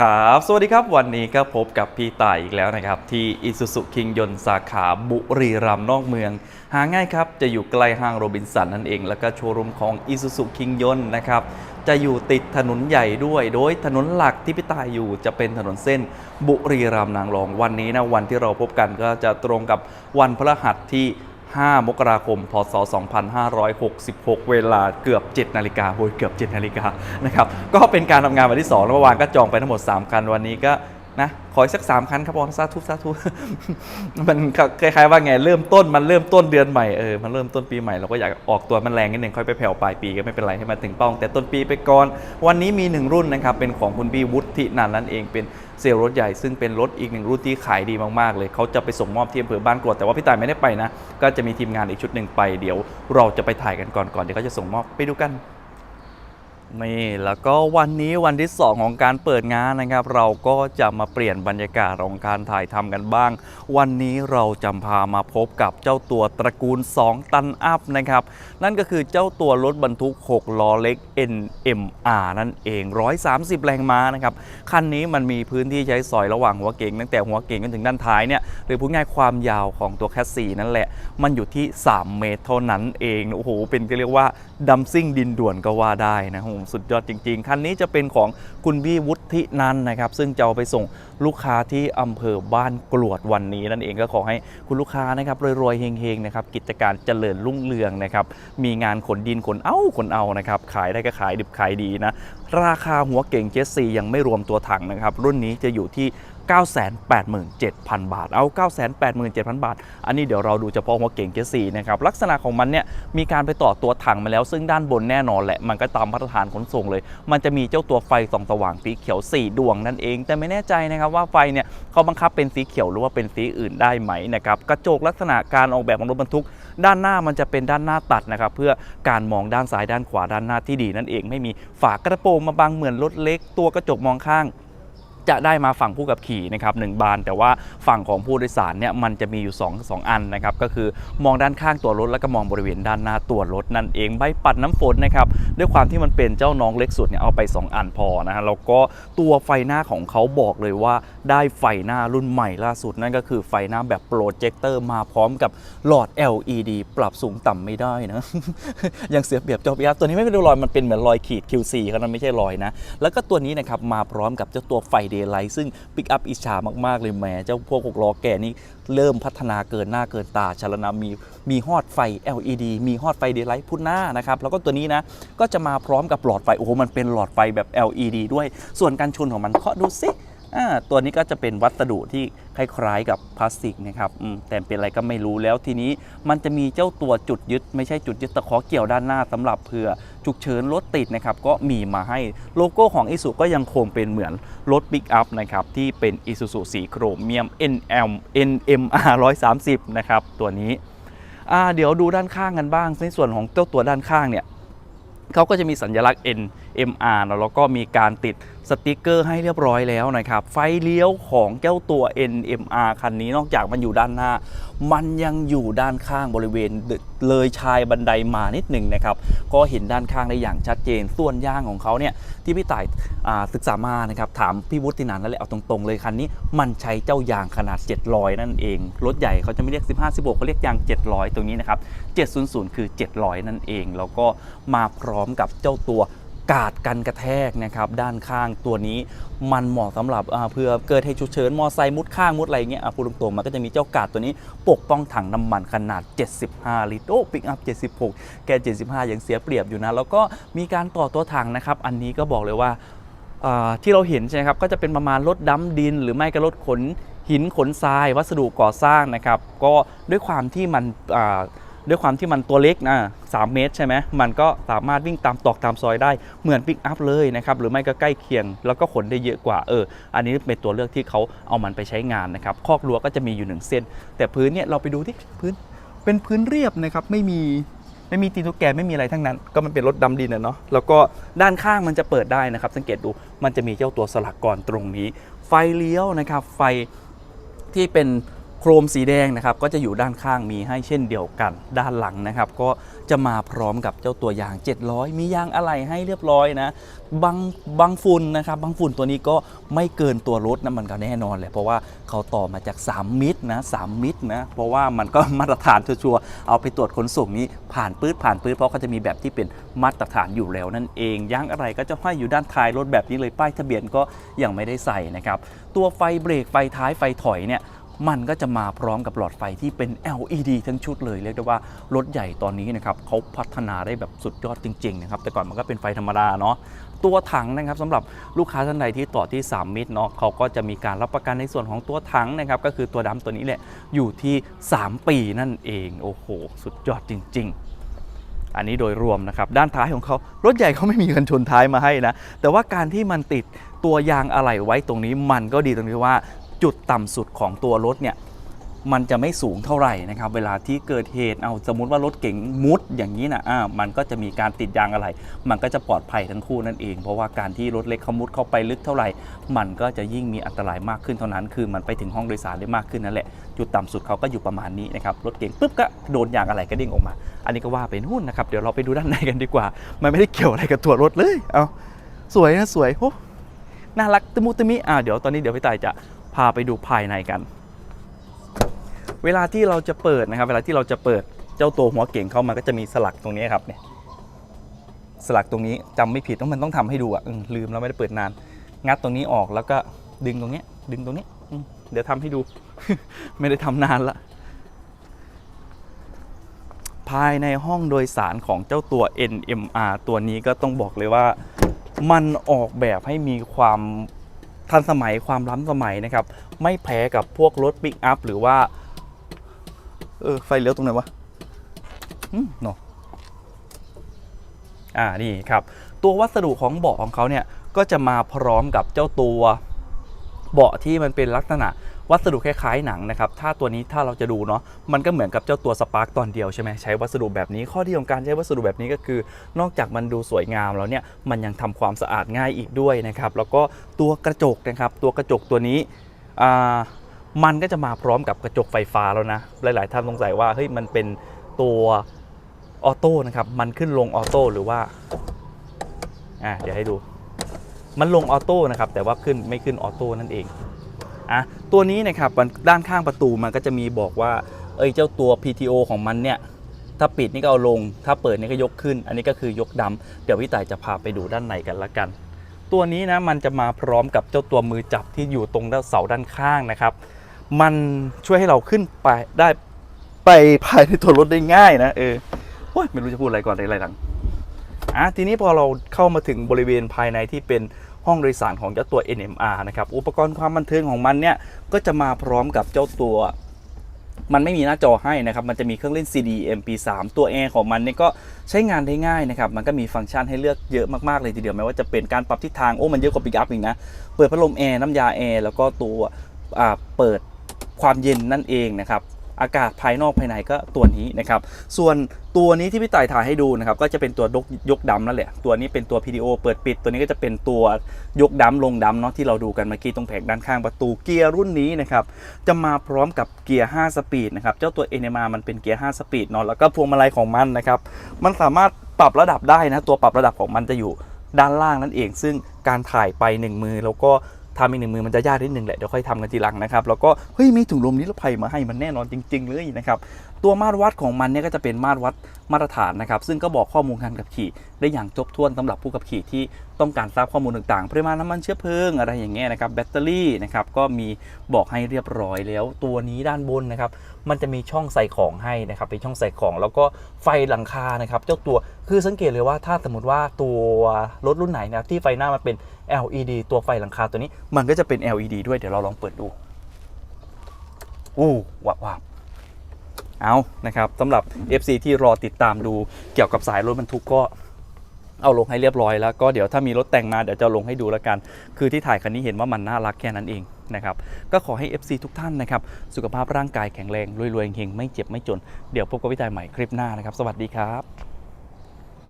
ครับ สวัสดีครับ วันนี้ก็พบกับพี่ต่ายอีกแล้วนะครับ ที่อิสุสุคิงยนสาขาบุรีรัมย์นอกเมือง หาง่ายครับ จะอยู่ใกล้ห้างโรบินสันนั่นเอง แล้วก็โชว์รูมของอิสุสุคิงยนนะครับ จะอยู่ติดถนนใหญ่ด้วย โดยถนนหลักที่พี่ต่ายอยู่จะเป็นถนนเส้นบุรีรัมย์นางรอง วันนี้นะวันที่เราพบกันก็จะตรงกับวันพฤหัสที่ 5 มกราคม พศ 2566 เวลาเกือบ 7 นาฬิกาโอ้ยเกือบ 7 นาฬิกานะครับ ก็เป็นการทำงานวันที่2แล้วเมื่อวานก็จองไปทั้งหมด 3 คัน วันนี้ก็นะขออีกสัก3คันครับบอลสาธุสาธุมันคล้ายๆว่าไงเริ่มต้นมันเริ่มต้นเดือนใหม่เออมันเริ่มต้นปีใหม่เราก็อยากออกตัวมันแรงนิดนึงค่อยไปแผ่วปลายปีก็ไม่เป็นไรให้มันถึงเป้าแต่ต้นปีไปก่อน วันนี้มี1รุ่นนะครับเป็นของคุณพี่วุฒินันนั่นเองเป็น เซลล์รถใหญ่ซึ่งเป็นรถอีกหนึ่งรุ่นที่ขายดีมากๆ เลยเขาจะไปส่งมอบที่อำเภอบ้านกรวดแต่ว่าพี่ต่ายไม่ได้ไปนะ ก็จะมีทีมงานอีกชุดหนึ่งไปเดี๋ยวเราจะไปถ่ายกันก่อนก่อนเดี๋ยวเขาจะส่งมอบไปดูกัน นี่แล้วก็วันนี้วันที่ 2 ของการเปิดงานนะครับ เราก็จะมาเปลี่ยนบรรยากาศของการถ่ายทำกันบ้าง วันนี้เราจะพามาพบกับเจ้าตัวตระกูล 2 ตันอัพนะครับ นั่นก็คือเจ้าตัวรถบรรทุก 6 ล้อเล็ก NMR นั่นเอง 130 แรงม้านะครับ คันนี้มันมีพื้นที่ใช้สอยระหว่างหัวเก่งตั้งแต่หัวเก่งจนถึงด้านท้ายเนี่ยหรือพูดง่ายความยาวของตัวแคสซีนั่นแหละ มันอยู่ที่ 3 เมตรเท่านั้นเองโอ้โหเป็นก็เรียกว่าดัมซิ่งดินด่วนก็ว่าได้นะโอ้โหสุดยอดจริง ๆ คันนี้จะเป็นของคุณพี่วุฒินันนะครับ ซึ่งจะเอาไปส่งลูกค้าที่อำเภอบ้านกรวดวันนี้นั่นเองก็ขอให้คุณลูกค้านะครับรวยๆเฮงๆนะครับกิจการเจริญรุ่งเรืองนะครับมีงานขนดินขนเอาขนเอานะครับขายได้ก็ขายดิบขายดีนะราคาหัวเก่งเจสซียังไม่รวมตัวถังนะครับรุ่นนี้จะอยู่ที่ 987,000 บาท เอา 987,000 บาท อันนี้เดี๋ยวเราดูเฉพาะหัวเก่งเจสซีนะครับ ลักษณะของมันเนี่ยมีการไปต่อตัวถังมาแล้ว ซึ่งด้านบนแน่นอนแหละ มันก็ตามมาตรฐานขนส่งเลย มันจะมีเจ้าตัวไฟส่องสว่างสีเขียว 4 ดวงนั่นเอง แต่ไม่แน่ใจนะครับว่าไฟเนี่ยเขาบังคับเป็นสีเขียวหรือว่าเป็นสีอื่นได้ไหมนะครับ กระจกลักษณะการออกแบบของรถบรรทุก ด้านหน้ามันจะเป็นด้านหน้าตัดนะครับ เพื่อการมองด้านซ้ายด้านขวาด้านหน้าที่ดีนั่นเอง ไม่มีฝากระโปรงมาบังเหมือนรถเล็ก ตัวกระจกมองข้าง จะได้มาฝั่งผู้ขับขี่นะครับหนึ่งบาน แต่ว่าฝั่งของผู้โดยสารเนี่ยมันจะมีอยู่ 2 2 อันนะครับก็คือมองด้านข้างตัวรถแล้วก็มองบริเวณด้านหน้าตัวรถนั่นเองใบปัดน้ำฝนนะครับด้วยความที่มันเป็นเจ้าน้องเล็กสุดเนี่ยเอาไป 2 อันพอนะฮะแล้วก็ตัวไฟหน้าของเขาบอกเลยว่าได้ไฟหน้ารุ่นใหม่ล่าสุดนั่นก็คือไฟหน้าแบบโปรเจคเตอร์มาพร้อมกับหลอด LED ปรับสูงต่ำไม่ได้นะยังเสียเปรียบเจ้าพิยาตัวนี้ไม่เป็นรอยมันเป็นเหมือนรอยขีด QC เขานั้นไม่ใช่รอยนะแล้วก็ตัวนี้นะครับมาพร้อมกับเจ้าตัวไฟ Daylight ซึ่งปิกอัพอิชามาก ๆ เลยแหมเจ้าพวกหกล้อแก่นี่เริ่มพัฒนาเกินหน้าเกินตาชลนามีมีฮอดไฟ LED มีฮอดไฟเดย์ไลท์พุ่นหน้านะครับ แล้วก็ตัวนี้นะ ก็จะมาพร้อมกับหลอดไฟ โอ้โห มันเป็นหลอดไฟแบบ LED ด้วย ส่วนการชนของมันเคาะดูสิ ตัวนี้ก็จะเป็นวัสดุที่คล้ายๆกับพลาสติกนะครับแต่เป็นอะไรก็ไม่รู้แล้วทีนี้มันจะมีเจ้าตัวจุดยึด ไม่ใช่จุดยึดตะขอเกี่ยวด้านหน้าสำหรับเผื่อฉุกเฉินรถติดนะครับก็มีมาให้โลโก้ของ i s u ก็ยังคงเป็นเหมือนรถปิกอัพนะครับที่เป็น Isuzu สีโครเมียม NM NMR 130นะครับตัวนี้เดี๋ยวดูด้านข้างกันบ้างในส่วนของเจ้าตัวด้านข้างเนี่ยเขาก็จะมีสัญลักษณ์ N เนอะแล้วก็มีการติดสติกเกอร์ให้เรียบร้อยแล้วนะครับ ไฟเลี้ยวของเจ้าตัว NMR คันนี้นอกจากมันอยู่ด้านหน้า มันยังอยู่ด้านข้างบริเวณเลยชายบันไดมานิดหนึ่งนะครับ ก็เห็นด้านข้างได้อย่างชัดเจน ส่วนยางของเขาเนี่ยที่พี่ต่ายศึกษามานะครับ ถามพี่วุฒินันนั่นแหละเอาตรงๆเลยคันนี้ มันใช้เจ้ายางขนาด 700 นั่นเอง รถใหญ่เขาจะไม่เรียก 15 16เขาเรียกยาง 700 ตรงนี้นะครับ 700 คือ 700 นั่นเอง แล้วก็มาพร้อมกับเจ้าตัว กาดกันกระแทกนะครับด้านข้างตัวนี้มันเหมาะสำหรับเพื่อเกิดเหตุฉุกเฉินมอไซค์มุดข้างมุดอะไรเงี้ยพูดตรงๆมันก็จะมีเจ้ากาดตัวนี้ปกป้องถังน้ำมันขนาด 75 ลิตรโอ้ปิกอัพ 76 แก 75 ยังเสียเปรียบอยู่นะ แล้วก็มีการต่อตัวถังนะครับ อันนี้ก็บอกเลยว่าที่เราเห็นใช่ไหมครับก็จะเป็นประมาณรถดัมดิน หรือไม่ก็รถขนหินขนทราย วัสดุก่อสร้างนะครับ ก็ด้วยความที่มันอ ด้วยความที่มันตัวเล็กนะสามเมตรใช่ไหมมันก็สามารถวิ่งตามตอกตามซอยได้เหมือนปิกอัพเลยนะครับหรือไม่ก็ใกล้เคียง แล้วก็ขนได้เยอะกว่าเออ อันนี้เป็นตัวเลือกที่เขาเอามันไปใช้งานนะครับคอกรั้วก็จะมีอยู่หนึ่งเส้น แต่พื้นเนี่ยเราไปดูที่พื้นเป็นพื้นเรียบนะครับไม่มีไม่มีตีนตุ๊กแกไม่มีอะไรทั้งนั้น ก็มันเป็นรถดำดินนะเนาะแล้วก็ด้านข้างมันจะเปิดได้นะครับ สังเกตดูมันจะมีเจ้าตัวสลักกรตรงนี้ ไฟเลี้ยวนะครับไฟที่เป็น ครมสีแดงนะครับก็จะอยู่ด้านข้างมีให้เช่นเดียวกันด้านหลังนะครับ ก็จะมาพร้อมกับเจ้าตัวยาง 700 มียางอะไหล่ให้เรียบร้อยนะบางบางฝุ่นนะครับบางฝุ่นตัวนี้ก็ไม่เกินตัวรถนะมันก็แน่นอนเลยเพราะว่าเขาต่อมาจาก 3 มิตรนะ3มิตรนะเพราะว่ามันก็มาตรฐานชัวร์ๆเอาไปตรวจขนส่งนี้ผ่านปื๊ดผ่านปื๊ดเพราะเขาจะมีแบบที่เป็นมาตรฐานอยู่แล้วนั่นเองยางอะไรก็จะห้อยอยู่ด้านท้ายรถแบบนี้เลยป้ายทะเบียนก็ยังไม่ได้ใส่นะครับตัวไฟเบรกไฟท้ายไฟถอยเนี่ย มันก็จะมาพร้อมกับหลอดไฟที่เป็น LED ทั้งชุดเลย เรียกได้ว่ารถใหญ่ตอนนี้นะครับเขาพัฒนาได้แบบสุดยอดจริงๆนะครับแต่ก่อนมันก็เป็นไฟธรรมดาเนาะตัวถังนะครับสำหรับลูกค้าท่านใดที่ต่อที่ 3 มิตรเนาะเขาก็จะมีการรับประกันในส่วนของตัวถังนะครับก็คือตัวดำตัวนี้แหละอยู่ที่ 3 ปีนั่นเองโอ้โห สุดยอดจริง ๆอันนี้โดยรวมนะครับ ด้านท้ายของเขารถใหญ่เขาไม่มีกันชนท้ายมาให้นะ แต่ว่าการที่มันติดตัวยางอะไหล่ไว้ตรงนี้มันก็ดีตรงที่ว่า จุดต่ำสุดของตัวรถเนี่ยมันจะไม่สูงเท่าไหร่นะครับ เวลาที่เกิดเหตุเอาสมมติว่ารถเก๋งมุดอย่างนี้นะอ่ามันก็จะมีการติดยางอะไหล่มันก็จะปลอดภัยทั้งคู่นั่นเอง เพราะว่าการที่รถเล็กเขามุดเข้าไปลึกเท่าไหร่ มันก็จะยิ่งมีอันตรายมากขึ้นเท่านั้น คือมันไปถึงห้องโดยสารได้มากขึ้นนั่นแหละ จุดต่ำสุดเขาก็อยู่ประมาณนี้นะครับรถเก๋งปุ๊บก็โดนยางอะไหล่ก็เด้งออกมา อันนี้ก็ว่าไปนู่นนะครับเดี๋ยวเราไปดูด้านในกันดีกว่า มันไม่ได้เกี่ยวอะไรกับตัวรถเลยเอาสวยนะสวยโอ้น่ารักตะมุตะมิอ่าเดี๋ยวตอนนี้เดี๋ยวพี่ต่ายจะ พาไปดูภายในกัน เวลาที่เราจะเปิดนะครับ เวลาที่เราจะเปิดเจ้าตัวหัวเก่งเข้ามาก็จะมีสลักตรงนี้ครับเนี่ยสลักตรงนี้จำไม่ผิดต้องมันต้องทำให้ดูอะลืมแล้วไม่ได้เปิดนาน งัดตรงนี้ออกแล้วก็ดึงตรงนี้ดึงตรงนี้เดี๋ยวทำให้ดู ไม่ได้ทำนานละภายในห้องโดยสารของเจ้าตัว NMR ตัวนี้ก็ต้องบอกเลยว่า มันออกแบบให้มีความ ทันสมัยความล้ำสมัยนะครับ ไม่แพ้กับพวกรถปิกอัพหรือว่า เออ ไฟเลี้ยวตรงไหนวะอืมเนาะอ่านี่ครับ ตัววัสดุของเบาะของเขาเนี่ยก็จะมาพร้อมกับเจ้าตัว เบาะที่มันเป็นลักษณะ วัสดุคล้ายๆหนังนะครับ ถ้าตัวนี้ถ้าเราจะดูเนาะ มันก็เหมือนกับเจ้าตัวสปาร์กตอนเดียวใช่ไหมใช้วัสดุแบบนี้ ข้อดีของการใช้วัสดุแบบนี้ก็คือ นอกจากมันดูสวยงามแล้วเนี่ย มันยังทำความสะอาดง่ายอีกด้วยนะครับ แล้วก็ตัวกระจกนะครับ ตัวกระจกตัวนี้มันก็จะมาพร้อมกับกระจกไฟฟ้าแล้วนะ หลาย ๆ ท่านสงสัยว่า เฮ้ย มันเป็นตัวออโต้นะครับ มันขึ้นลงออโต้หรือว่า อ่า เดี๋ยวให้ดู มันลงออโต้นะครับ แต่ว่าขึ้นไม่ขึ้นออโต้นั่นเอง อะตัวนี้นะครับด้านข้างประตูมันก็จะมีบอกว่าเอ้ยเจ้าตัว PTO ของมันเนี่ยถ้าปิดนี่ก็เอาลง ถ้าเปิดนี่ก็ยกขึ้น อันนี้ก็คือยกดำเดี๋ยวพี่ต่ายจะพาไปดูด้านในกันละกัน ตัวนี้นะมันจะมาพร้อมกับเจ้าตัวมือจับที่อยู่ตรงเสาด้านข้างนะครับ มันช่วยให้เราขึ้นไปได้ไปภายในตัวรถได้ง่ายนะเออโอ้ยไม่รู้จะพูดอะไรก่อนอะไรหลังอะทีนี้พอเราเข้ามาถึงบริเวณภายในที่เป็น ห้องโดยสารของเจ้าตัว NMR นะครับ อุปกรณ์ความบันเทิงของมันเนี่ยก็จะมาพร้อมกับเจ้าตัวมันไม่มีหน้าจอให้นะครับ มันจะมีเครื่องเล่น CD MP3 ตัวแอร์ของมันเนี่ยก็ใช้งานได้ง่ายนะครับ มันก็มีฟังก์ชันให้เลือกเยอะมากๆเลยทีเดียวไม่ว่าจะเป็นการปรับทิศทาง โอ้ มันเยอะกว่าปิกอัพอีกนะ เปิดพัดลมแอร์ น้ำยาแอร์ แล้วก็ตัวเปิดความเย็นนั่นเองนะครับ อากาศภายนอกภายในก็ตัวนี้นะครับ ส่วนตัวนี้ที่พี่ต่ายถ่ายให้ดูนะครับ ก็จะเป็นตัวยกยกดำนั่นแหละ ตัวนี้เป็นตัว PDO เปิดปิด ตัวนี้ก็จะเป็นตัวยกดำลงดำเนาะที่เราดูกันเมื่อกี้ตรงแผงด้านข้างประตูเกียร์รุ่นนี้นะครับ จะมาพร้อมกับเกียร์ 5 สปีดนะครับ เจ้าตัว n m r มันเป็นเกียร์ 5 สปีดเนาะ แล้วก็พวงมาลัยของมันนะครับ มันสามารถปรับระดับได้นะ ตัวปรับระดับของมันจะอยู่ด้านล่างนั่นเอง ซึ่งการถ่ายไปหนึ่งมือแล้วก็ ทำอีกหนึ่งมือมันจะยากนิดนึงแหละเดี๋ยวค่อยทำกันทีหลังนะครับแล้วก็เฮ้ยมีถุงลมนิรภัยมาให้มันแน่นอนจริง ๆ เลยนะครับตัวมาตรวัดของมันเนี่ยก็จะเป็นมาตรวัดมาตรฐานนะครับซึ่งก็บอกข้อมูลการขับขี่ ได้อย่างครบถ้วนสำหรับผู้ขับขี่ที่ต้องการทราบข้อมูลต่างๆปริมาณน้ำมันเชื้อเพลิงอะไรอย่างเงี้ยนะครับแบตเตอรี่นะครับก็มีบอกให้เรียบร้อยแล้ว ตัวนี้ด้านบนนะครับมันจะมีช่องใส่ของให้นะครับเป็นช่องใส่ของ แล้วก็ไฟหลังคานะครับเจ้าตัวคือสังเกตเลยว่าถ้าสมมติว่าตัวรถรุ่นไหนนะครับที่ไฟหน้ามันเป็น LED ตัวไฟหลังคาตัวนี้มันก็จะเป็น LED ด้วยเดี๋ยวเราลองเปิดดูอู้ว้าวว้าวเอานะครับสำหรับ FC ที่รอติดตามดูเกี่ยวกับสายรถบรรทุกก็ เอาลงให้เรียบร้อยแล้วก็เดี๋ยวถ้ามีรถแต่งมาเดี๋ยวจะลงให้ดูแล้วกัน คือที่ถ่ายคันนี้เห็นว่ามันน่ารักแค่นั้นเองนะครับก็ขอให้ FC ทุกท่านนะครับสุขภาพร่างกายแข็งแรงรวยๆเฮงไม่เจ็บไม่จน เดี๋ยวพบกับวิจัยใหม่คลิปหน้านะครับ สวัสดีครับ